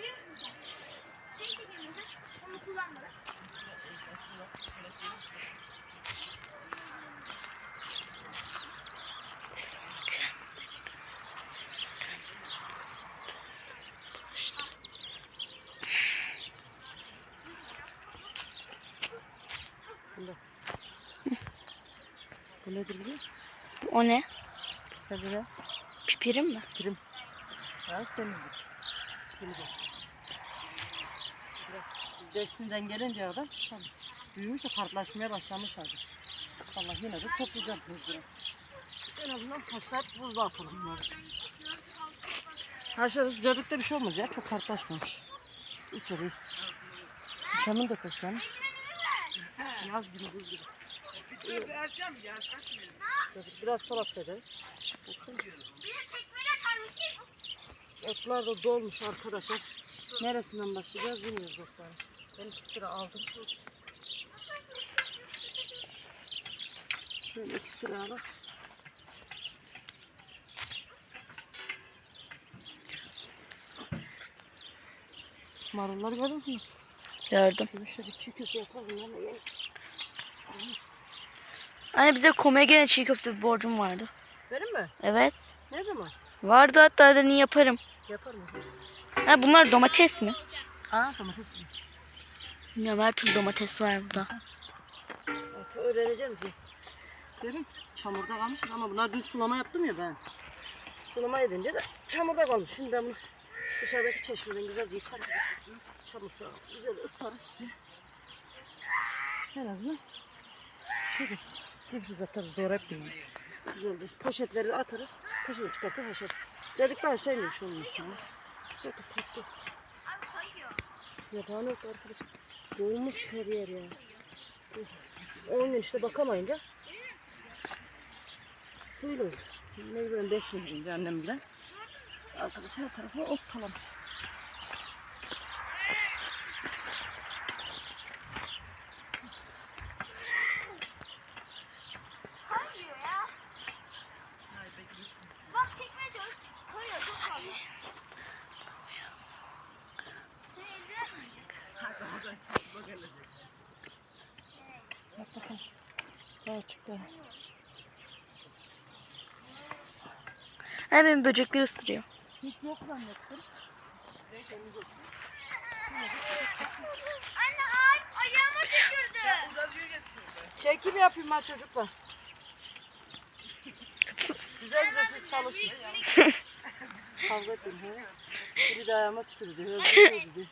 çekebilir misin sen? Şey çekebilir misin? Onu kullanmadan. Bu nedir biliyor musun? O ne? Tabii ya. Pipirim mi? Prim. Ha semizlik. Semizlik. Destinden gelince adam tabii, büyümüş de kartlaşmaya başlamış artık. Allah yine de toplayacağım mecburen. En azından haşlar buzluğa atalım bunları. Haşlarız cacıkta bir şey olmaz ya çok kartlaşmamış. İçeri. Vitamin de koş yani. Yaz gibi buz gibi. Biraz salat ederiz. Etler de dolmuş arkadaşlar. Neresinden başlayacağız bilmiyoruz otları. Ben iki sıra aldım. Şöyle iki sıra alalım. Marulları gördün mü? Gördüm. Bir şöyle çiğ köfte yapalım. Yani. Anne bize komaya gene çiğ köfte bir borcum vardı. Benim mi? Evet. Ne zaman? Vardı hatta dedim yaparım. Yaparım. Ha bunlar domates mi? Ha domates mi? Bilmiyorum her türlü domates var burada. Evet, öğreneceğim zihin. Dedim çamurda kalmış ama bunlar dün sulama yaptım ya ben. Sulama edince de çamurda kalmış. Şimdi ben bunu dışarıdaki çeşmeden güzel yıkarım. Çamur suyu güzel ıslarız suyu. En azından şeriz. Difriz atarız doğru hep değil. Güzel değil. Poşetleri atarız. Poşeti çıkartır haşarız. Cacıktan şey mi şu olmuş ya. Yok tatlı. Abi kayıyor. Yapan yok arkadaş. Dolmuş her yer ya. 10 gün işte bakamayınca böyle olur. Mecburen besleyince annem bile. Arkadaş her tarafı ot falan. Kayıyor ya. Bak çekmeye çalış. Kayıyor çok fazla. Sen eldiren mi? Bak bakalım. Daha çıktı. Ha benim böcekleri ısırıyor. Hiç yok zannettim. Anne ay ayağıma tükürdü. Çekim yapayım ben çocuklar. Güzel güzel siz çalışın. Kavga ettim. Biri de ayağıma tükürdü. Öbürü de dedi.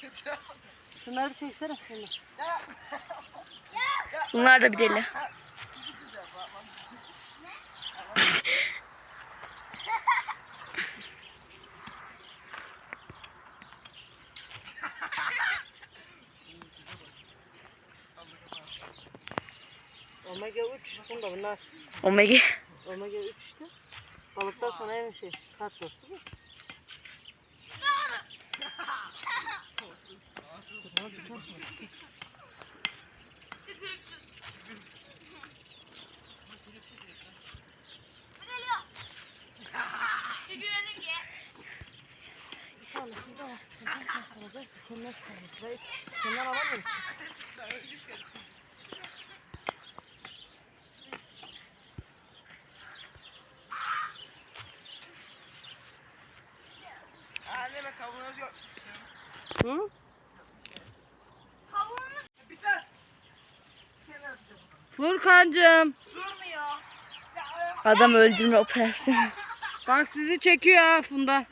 Tutturamam. Şunları bir çeksene. Şunları. Bunlar da bir deli. Omega 3. Bunda bunlar. Omega. Omega 3 işte. Balıktan sonra en şey. Kartos değil mi? Tükürüksüz. Bu geliyor. Tükürelim ki. Bir tanesi de var. Kenar alamıyoruz. Anneme kavunuz yok. Hı? Kavuğumuz Biter. Furkancığım. Durmuyor. Adam öldürme operasyonu. Bak sizi çekiyor ha Funda.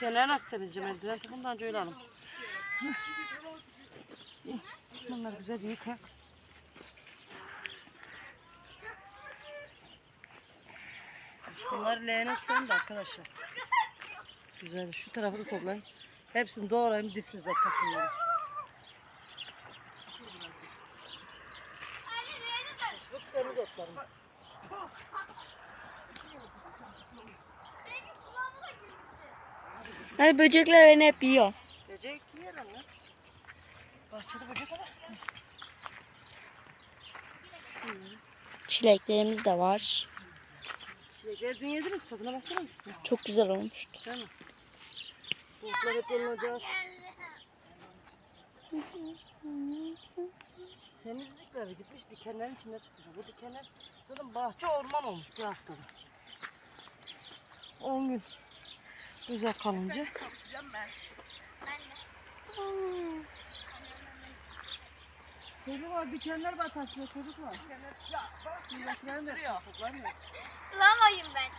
Kenara nasıl temizleyeceğim eldiven takım da önce öyle alalım. İyi, Bunları güzel yıka. Bunları leğene da arkadaşlar. Güzel. Şu tarafı da toplayayım. Hepsini doğrayayım difrize takımları. Kışlık semiz otlarımız. Hani böcekler beni hep yiyor. Böcek yiyelim ya. Bahçede böcek var. Çileklerimiz de var. Çilekleri dün yediniz. Tadına baksana mısın? Çok güzel olmuştu. Değil mi? Bulutlar hep yanılacak. Temizlikleri gitmiş dikenlerin içinde çıkmış. Bu dikenler zaten bahçe orman olmuş bir haftada. 10 gün güzel kalınca. Çalışacağım ben. Çocuk var dikenler batasıyor çocuk var. Ya bak Bizdekilerin de duruyor. toplamıyor. Lamayım ben.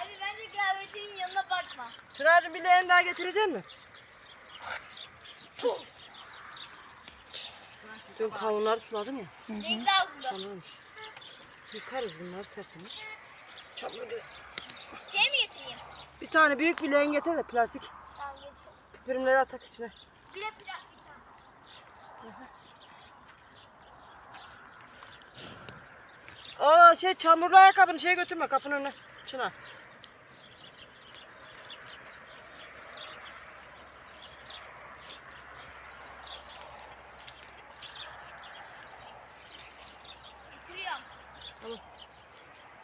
Abi bence kahvetinin yanına bakma. Çınar'cığım bir leğen daha getirecek mi? Dün kavunları suladım ya. Renkli ağzında. Yıkarız bunları tertemiz. Çamur değil. Şey mi getireyim? Bir tane büyük bir leğen getir de plastik. Tamam getir. Pirimleri atak içine. Bir de plastik. Aa şey çamurlu ayakkabını şey götürme kapının önüne. Çınar.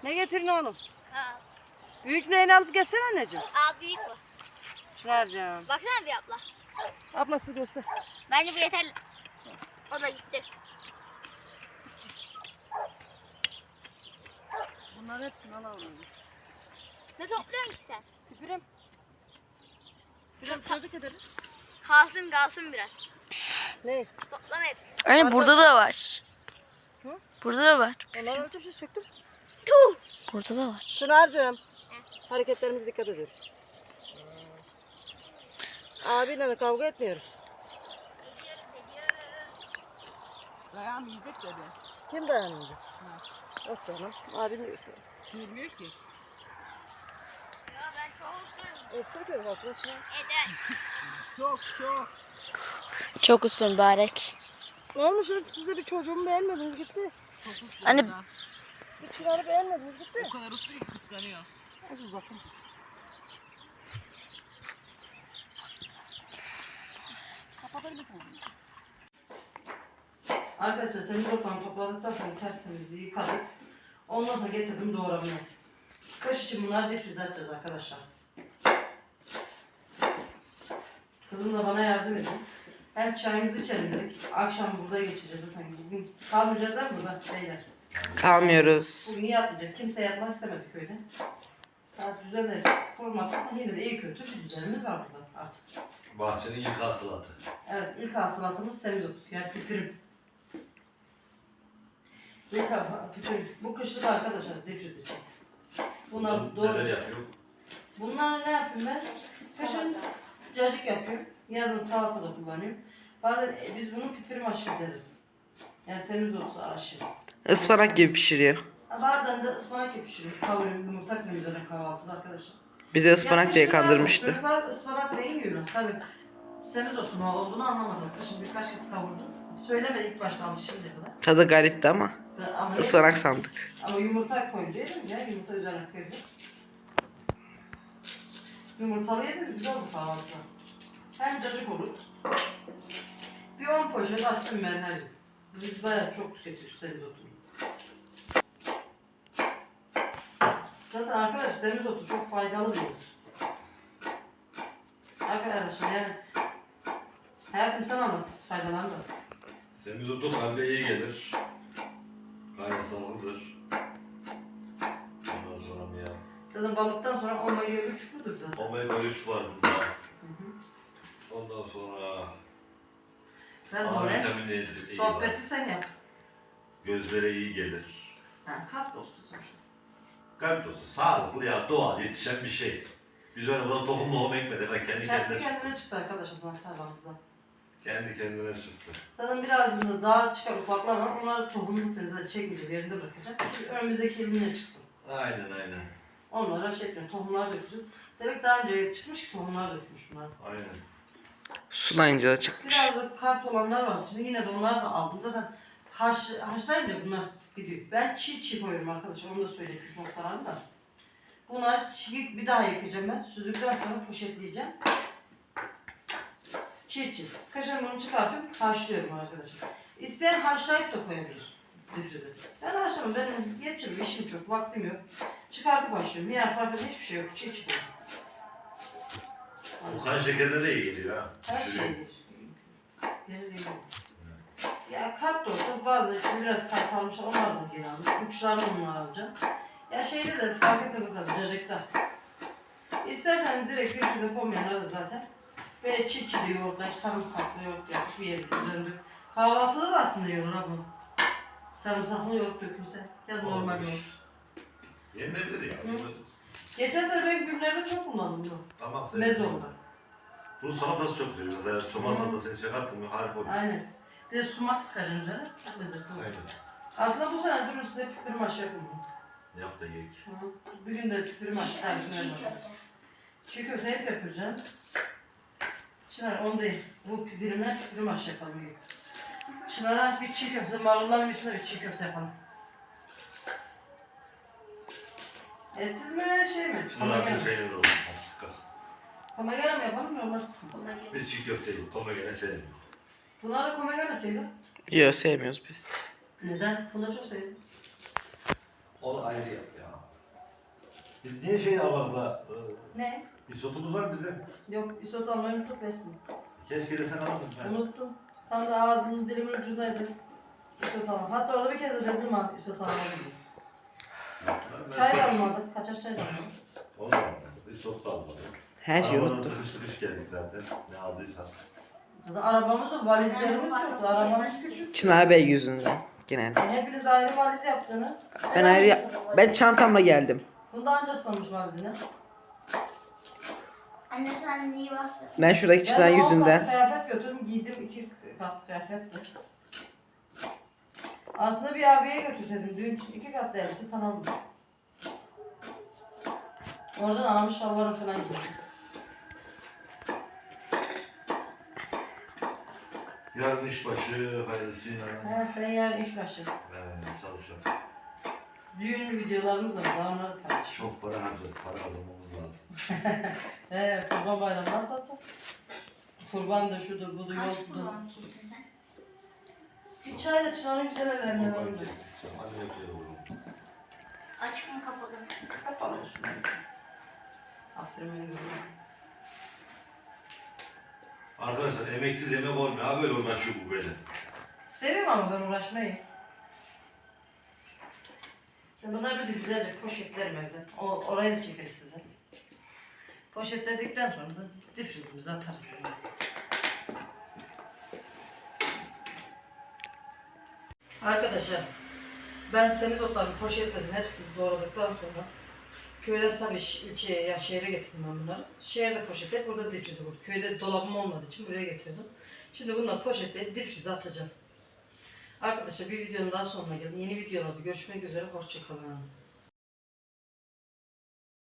Ne getirin oğlum? Ha. Büyük leğeni alıp gelsene anneciğim. Aa büyük bu. Çınar'cığım. Baksana bir abla. Ablası göster. Bence bu yeterli. O da gitti. Bunların hepsini alalım. Ne topluyorsun ki sen? Pipirim. Pipirim çocuk ederiz. Kalsın kalsın biraz. Ne? Toplama hepsini. Anne burada da var. Hı? Burada da var. Onları alacağım şey söktüm. Tuh. Burada da var. Çınar'cığım. Hareketlerimize dikkat ediyoruz. Abiyle de kavga etmiyoruz. Ediyoruz ediyoruz. Dayan yiyecek dedi. Kim dayanmayacak? Yok canım. Abim diyorsun. Bilmiyor ki. Ya ben çok hoşlanıyorum. Eski çocuk aslında Çınar. Eder. Çok çok. Çok usul mübarek. Ne olmuş oğlum? siz de bir çocuğumu beğenmediniz gitti. Çok uslu. Anne- ya. Çınar'ı beğenmediniz gitti. O kadar uslu ki kıskanıyor. Az uzaktan. Kapatabilirsin. Arkadaşlar seni toprağını topladıktan sonra tertemiz bir yıkadık. Ondan sonra getirdim doğramaya. Kaş için bunları difrize atacağız arkadaşlar. Kızım da bana yardım edin. Hem çayımızı içelim dedik. Akşam burada geçeceğiz zaten. Bugün kalmayacağız değil mi burada beyler? Kalmıyoruz. Bugün yatmayacak. Kimse yatmak istemedi köyde. Daha düzenleri kurmadık ama yine de iyi kötü bir düzenimiz var burada artık. Bahçenin ilk hasılatı. Evet ilk hasılatımız semizot. Yani pipirim. İlk ha- pipirim. Bu kışlık arkadaşlar defriz için. Bunlar doğru. neler yapıyor? Bunlar ne yapıyorum ben? Kışın cacık yapıyorum. Yazın salata da kullanıyorum. Bazen e, biz bunu pipirim aşı deriz. Yani semizotu aşı. Ispanak gibi pişiriyor. Bazen de ıspanak yapıştırıyoruz. Kavuruyorum, yumurta kırıyorum üzerine kahvaltıda arkadaşlar. Bize ıspanak diye kandırmıştı. Çocuklar ıspanak ne yiyorlar? Tabii. Semizotun ne olduğunu anlamadım. Şimdi birkaç kez kavurdum. Söylemedi ilk başta alışıncaya kadar. Tadı garipti ama Ama, ıspanak sandık. ama yumurta koyunca yedim ya. Yumurta üzerine koydum. Yumurtalı yedim. Güzel oldu kahvaltıda. Hem cacık olur. Bir 10 poşet attım ben her yıl. Biz bayağı çok tüketiyoruz semizotunu. Zaten arkadaşlar semizotu çok faydalı bir ot. Arkadaşlar yani hayatım sen anlat faydalarını da. Semizotu kalbe iyi gelir. Kaynasalıdır. Ondan sonra mı ya? Zaten balıktan sonra omega 3 budur zaten. Omega 3 var bunda. Ondan sonra Ben A vitamini iyi sohbeti var. sen yap. Gözlere iyi gelir. Yani kalp dostu sonuçta. Kalp dostu, sağlıklı ya doğal yetişen bir şey. Biz öyle buna tohum muhum ekmedik. Ben kendi Kendi kendine, kendine çıktı arkadaşlar bu tarlamızda. kendi kendine çıktı. Zaten biraz da daha çıkar ufaklar var. Onları tohumluk denize çekmeyecek yerinde bırakacak. Ki Önümüzdeki yıl yine çıksın. Aynen aynen. Onlara şey etmiyorum. Tohumlar dökülsün. Demek daha önce çıkmış ki tohumlar dökmüş bunlar. Aynen. Sulayınca da çıkmış. Biraz da kart olanlar var. Şimdi yine de onları da aldım. Zaten haş, haşlayınca bunlar gidiyor. Ben çiğ çiğ koyuyorum arkadaşlar. Onu da söyleyeyim noktalarda da. Bunlar çiğ bir daha yıkayacağım ben. Süzdükten sonra poşetleyeceğim. Çiğ çiğ. Bunu çıkartıp haşlıyorum arkadaşlar. İsteyen haşlayıp da koyabilir difrize. Ben haşlamam. Benim yetişirim. işim çok. Vaktim yok. Çıkartıp haşlıyorum. Yani farkında hiçbir şey yok. Çiğ çiğ. Bu kan şekerde de iyi geliyor ha. Her şey. Geri değil. Ya kart olsa bazı işte biraz kart almışlar onlar da geri almış. Uçlarını onlar alacağım. Ya şeyde de fark etmez zaten cacıkta. İstersen direkt gökyüzüne koymayanlar da zaten. Böyle çiğ çiğ de yoğurtlayıp sarımsaklı yoğurt yapıp bir yerin üzerinde. Kahvaltıda da aslında yiyorlar ha bu. Sarımsaklı yoğurt dökülse ya da normal yoğurt. Yenilebilir ya. Hı. Geçen sene ben günlerde çok kullandım bunu. Tamam sen. Meze olarak. Bunun salatası çok güzel. Mesela çoban salatası içine kattın mı harika oluyor. Aynen. Bir de sumak sıkacağım üzerine. Çok lezzetli olur. Aynen. Aslında bu sene durun size pipir maş yapayım. Yap da yiyek. Bir gün de pipir maş tarifini Çiğ vermem. köfte. Çiğ köfte hep yapacağım. Çınar onu değil. Bu pipirine pipir maş yapalım. iyi. Çınar'a bir çiğ köfte, marulların üstüne bir çiğ köfte yapalım. Etsiz mi şey mi? Şunlar artık Kamagana. şeyler olur. Kamagana mı yapalım normal? Biz çiğ köfte yiyoruz. Koma gene sevmiyor. Bunlar da kamagana seviyor. Yok sevmiyoruz biz. Neden? Funda çok seviyor. O ayrı yap ya. Biz niye şey almadık da? Ne? Isotumuz var bize. Yok isot almayı unutup besin. Keşke de sen almadın. Ben. Unuttum. Tam da ağzının dilimin ucundaydı. İsot almadım. Hatta orada bir kez de dedim ha isot almadım diye. Çay da almadık. Kaçak çay da almadık. O da almadık. Isot da almadık. Her şeyi Arabadan unuttum. tıkış geldik zaten. Ne aldıysan. Zaten arabamız yok, valizlerimiz yoktu. Arabamız küçük. Çınar Bey yüzünden genelde. Yani hepiniz ayrı valiz yaptınız. Ben ayrı ben çantamla geldim. Funda anca ıslanmış valizine. Anne sen neyi varsa. Ben şuradaki Çınar Ben on kat yüzünden. Kıyafet götürdüm, giydim iki kat kıyafetti. Aslında bir abiye götürseydim düğün için iki kat elbise tamamdı. Oradan anamın şalvarı falan giydim. Yarın iş başı, hayırlısıyla. He sen yarın iş başı. Evet, çalışalım. Düğün videolarımız var, daha onları paylaş. Çok para harcadık, para kazanmamız lazım. He, kurban bayramı atlattı. Kurban da şudur, budur, Kaç yoldur. kulağını kestin sen? Bir çay da çınarın güzel Kurban verin. kestik. Hadi yapıyor oğlum. Açık mı kapalı mı? Kapalı olsun. Aferin benim kızım. Arkadaşlar emeksiz yemek olmuyor. Ha böyle uğraşıyor bu böyle. Seviyorum ama ben uğraşmayı. Şimdi bunlar bir de güzelce poşetlerim evde. O, orayı da çekeriz size. Poşetledikten sonra da difrizimize atarız böyle. Arkadaşlar ben semizotlarımı poşetledim hepsini doğradıktan sonra köyden tabii ilçeye ya şehre getirdim ben bunları. Şehirde poşetleyip burada difrize koydum. Köyde dolabım olmadığı için buraya getirdim. Şimdi bunları poşetleyip difrize atacağım. Arkadaşlar bir videonun daha sonuna geldim. Yeni videolarda görüşmek üzere. Hoşçakalın.